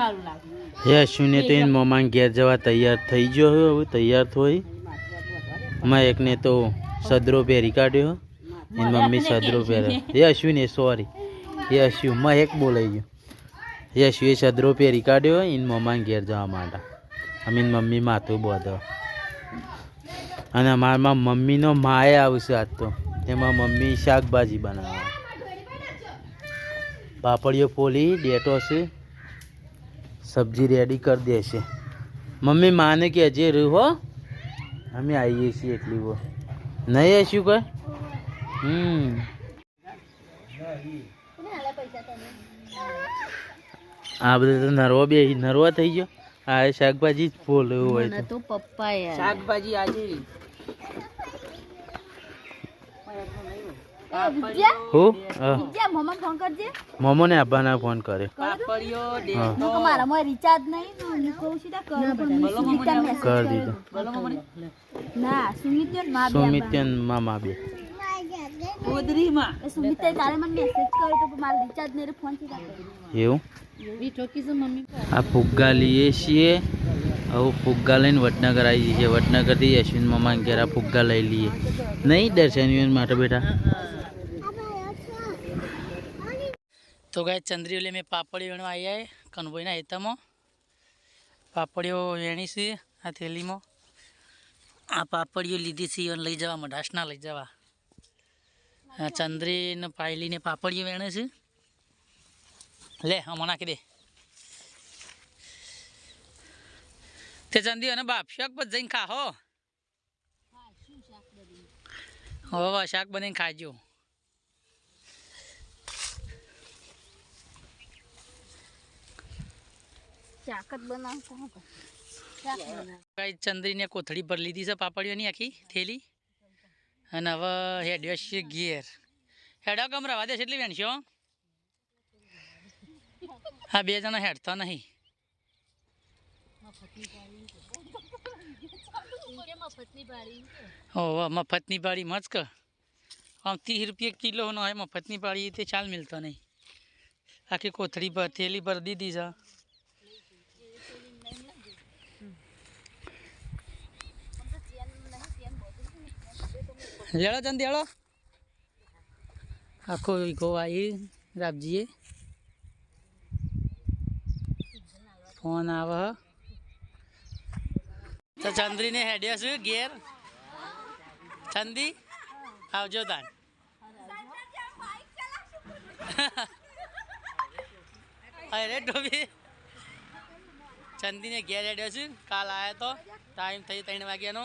સારું લાગે. હે અશ્વિને તો એને મમાન ઘેર જવા તૈયાર થઈ ગયો હવે હવે તૈયાર થોઈ. માં એકને તો સદરો પહેરી કાઢ્યો એની મમ્મી સદરો પહેરે. હે અશ્વિને સોરી હે અશ્વિનમાં એક બોલાઈ ગયો. હે અશ્વિએ સદરો પહેરી કાઢ્યો એની મમાન ઘેર જવા માટે અમે મમ્મી માથું બોધો. અને અમારામાં મમ્મીનો માએ આવશે આજ તો. એમાં મમ્મી શાકભાજી બનાવે પાપડીઓ ફોલી ડેટો છે. સબ્જી રેડી કરી દેશે મમ્મી માને કે હજી રહ્યું હો. અમે આવીએ છીએ એટલી વો નહીં આવીશું કઈ? હમ. આ બધું તો નરવા બે નરવા થઈ ગયો. આ શાકભાજી જ ફૂલ એવું હોય તો. તો પપ્પા શાકભાજી આજે હું મમ્મા ફોન કરજે. મોમોને આબાના ફોન કરે. માં રિચાર્જ નહીં તો હું કહું છું ત્યાં કરું મેં. દીધો. બોલો મમ્મી ના સુમિત મા બે સુમિત્યન મામા બે. ઉદરીમાં એ સુમિતે કાલે મને મેસેજ કર્યો તો પણ રિચાર્જ નહીં ફોનથી કર્યો. એવું? આ ફુગ્ગા લઈએ છીએ. હવે ફુગ્ગા લઈને વડનગર આવી જઈએ વડનગરથી યશવિન મામા ઘેર આ ફુગ્ગા લઈ લઈએ. નહીં દર્શન માટે બેટા? તો ગાય ચંદ્રીઓલે મેં પાપડીઓ વેણવા આવ્યા કનભોઈના હેતામાં પાપડીઓ વેણી છે આ થેલીમાં. આ પાપડીઓ લીધી છે અને લઈ જવા મઢાસના લઈ જવા. આ ચંદ્રીને પાયલીને પાપડીઓ વેણે છે. લે હમણાં નાખી દે. તે ચંદી અને બાપ શાક પર જઈને ખા હો શાક બનીને ખાજો. કઈ ચંદ્રીને કોથળી ભરી લીધી છે પાપડીઓની આખી થેલી. અને હવે હેડ્યો છે ઘેર. હેડો કમ રવા દે છે એટલી વેણશો? હા, બે જણા હેડતા નહીં. ઓહો મફતની પાડી મસ્ક આમ ત્રીસ રૂપિયા કિલો નો હોય, મફતની પાડી તે ચાલ મિલતો નહીં. આખી કોથળી પર થેલી ભર દીધી છે. લેડો ચંદી હળો આખો આવી રાપજીએ ફોન આવે. તો ચંદ્રીને હેડ્યા છું ઘેર. ચંદી, આવજો તાન. અરે ટોબી ચંદીને ઘેર હેડ્યો છું. કાલ આવ્યો તો. ટાઈમ થઈ ત્રણ વાગ્યાનો.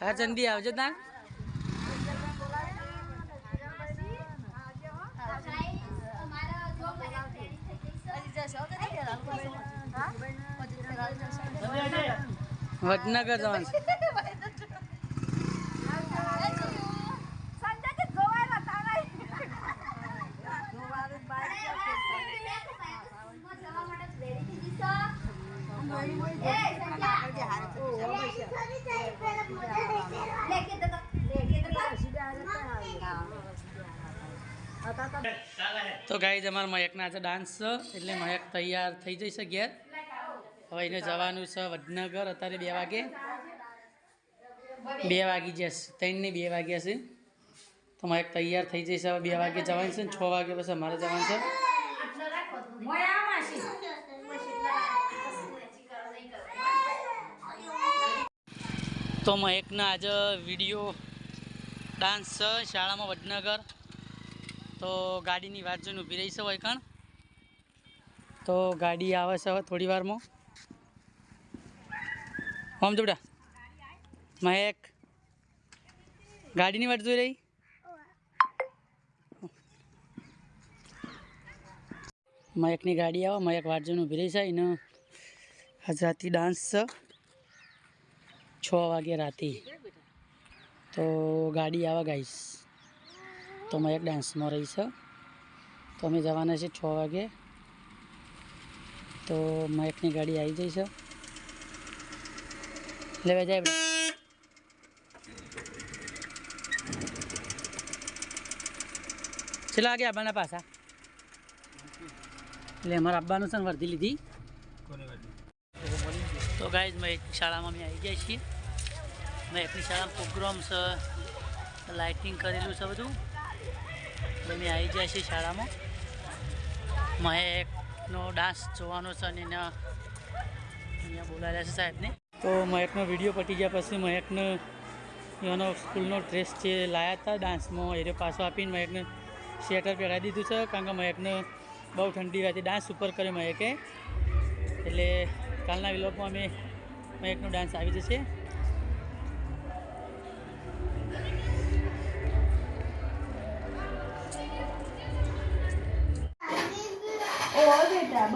હા જલ્દી આવજો તા વડનગર જવાનું છે. તો ગાઈ અમારા મયકના આજે ડાન્સ છે એટલે મયક તૈયાર થઈ જશે ઘેર હવે એને જવાનું છે વડનગર, અત્યારે બે વાગે. બે વાગી જશે ત્રણ ને બે વાગ્યા છે. તો મારે તૈયાર થઈ જશે હવે બે વાગે જવાનું છે ને છ વાગે પછી મારે જવાનું છે. તો મહેકના આજે વીડિયો ડાન્સ છે શાળામાં વડનગર. તો ગાડીની વાત જોઈને ઊભી રહી છે વૈકણ. તો ગાડી આવે છે હવે થોડી વારમાં. હોમ જોડા? મહેક. ગાડીની વાટ જોઈ રહી? મહેકની ગાડી આવો, મહેક વાટ જોઈને ઊભી રહી છે, એનો આજ રાતે ડાન્સ છે. છ વાગે રાતે. તો ગાડી આવે ગાઈશ તો મહેક ડાન્સમાં રહી છે. તો અમે જવાના છે છ વાગે. તો મહેકની ગાડી આવી જઈ છે. લેવા જાય બેટા. છેલ્લા વાગે આવવાના પાછા. એટલે અમારા આવવાનું છે ને વર્ધી લીધી. તો ગાઈઝ મેં એક શાળામાં અમે આવી ગયા છીએ. મેં એકની શાળામાં પ્રોગ્રામ છે લાઇટિંગ કરેલું છે બધું. અમે આવી ગયા છીએ શાળામાં. મહેકનો ડાન્સ જોવાનો છે અને એના અહીંયા બોલાવ્યા છે સાહેબને. તો મહેકનો વીડિયો પટી ગયા પછી મહેકને એનો સ્કૂલનો ડ્રેસ જે લાયા હતા ડાન્સમાં એને પાછો આપીને મહેકને સ્વેટર પહેરાવી દીધું છે, કારણ કે મહેકને બહુ ઠંડી હતી ડાન્સ ઉપર કર્યો મહેકે એટલે કાલના વિલોપમાં અમે મહેકનો ડાન્સ આવી જશે.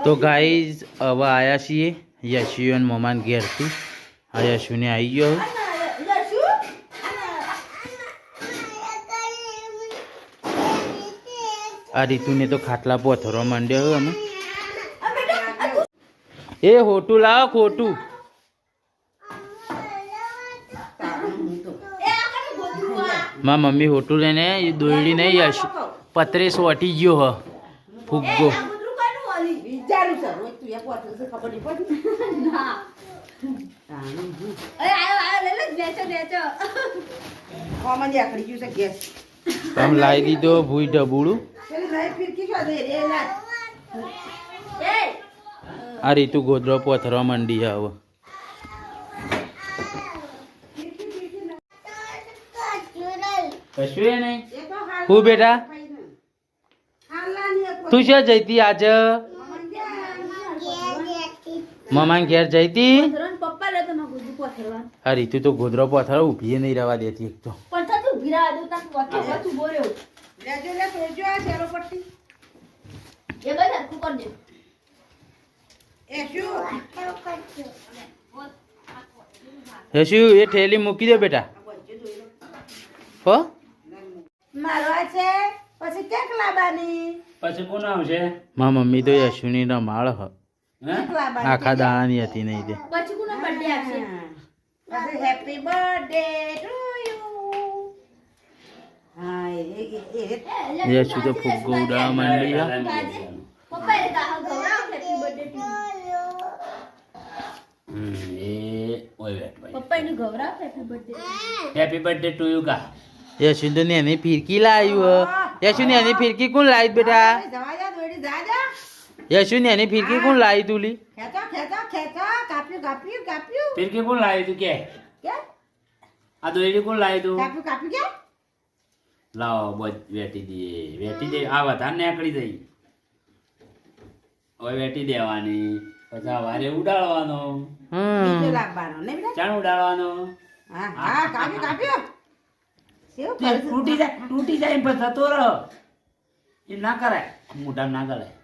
તો ગાઈઝ, હવે આવ્યા છીએ યશુ અને મમાન ઘેરથી. આ યશુને આવી ગયો. આ રીતુને તો ખાટલા પોથરો માંડ્યો અમે. એ ખોટું લાવો ખોટું. માં મમ્મી હોટું લઈને દોરડી નહીં યશ પતરે વટી ગયો હ. ફુગ્ગો. વિચારું છે રોજ તું એક વાત છે ખબર નહીં પડી ના અરે આયો આયો લે લે બેચો બેચો કોમન જે આકડી ગયું છે ગેસ. આમ લાવી દીધો ભૂઈ ઢબુડું. આ રીતુ ગોદરો પથરવા માંડી હવે. કશું એ નહીં. હું બેટા? તું છે જઈતી આજે? મમાન ઘેર જઈતી? તો આ રીતુ તો ગોદરો પોથરવા ઊભી નહીં રહેવા દેતી એક તો. પટ્ટી એ ઠેલી મૂકી દે બેટા. હો? મારવા છે પછી કેક લાવવાની પછી કોણ આવશે? મા મમ્મી તો યશુની રમાળ હ આખા દાણાની હતી નહીં તે પછી કોનો બર્થડે આવશે પછી હેપી બર્થડે ટુ યુ હા એ એ એ યશુ તો ફુગ્ગો ઉડાવવા માંડી છે પપ્પા એ કહા ગૌરવ હેપી બર્થડે ટુ હમ, એ ઓય વેટ ભાઈ પપ્પા એનું Gaurav happy birthday happy birthday to you કા યશુ તો એની ફિરકી લાવ્યું હ યશુ ને એની ફિરકી કોણ લાવી બેટા જવા જા દોડી જા જા યશુ ને એની ફિરકી કોણ લાવી તુલી ખેંચો ખેંચો ખેંચો કાપ્યું કાપ્યું કાપ્યું. ફિરકી કોણ લાવી તું કે? કે? આ દોરી કોણ લાવી તું? કાપ્યું કાપ્યું કે? લાવો બોજ વેટી દે વેટી દે. આ વધારે નીકળી જઈ હવે વેટી દેવાની. પછી આ વારે ઉડાડવાનો. ચણ હમ લાવવાનો ને ચાણ ઉડાડવાનો. હા હા કાપ્યું કાપ્યું. તૂટી જાય તૂટી જાય ને પછી થતો રહો. એ ના કરાય. મોઢા ના કરાય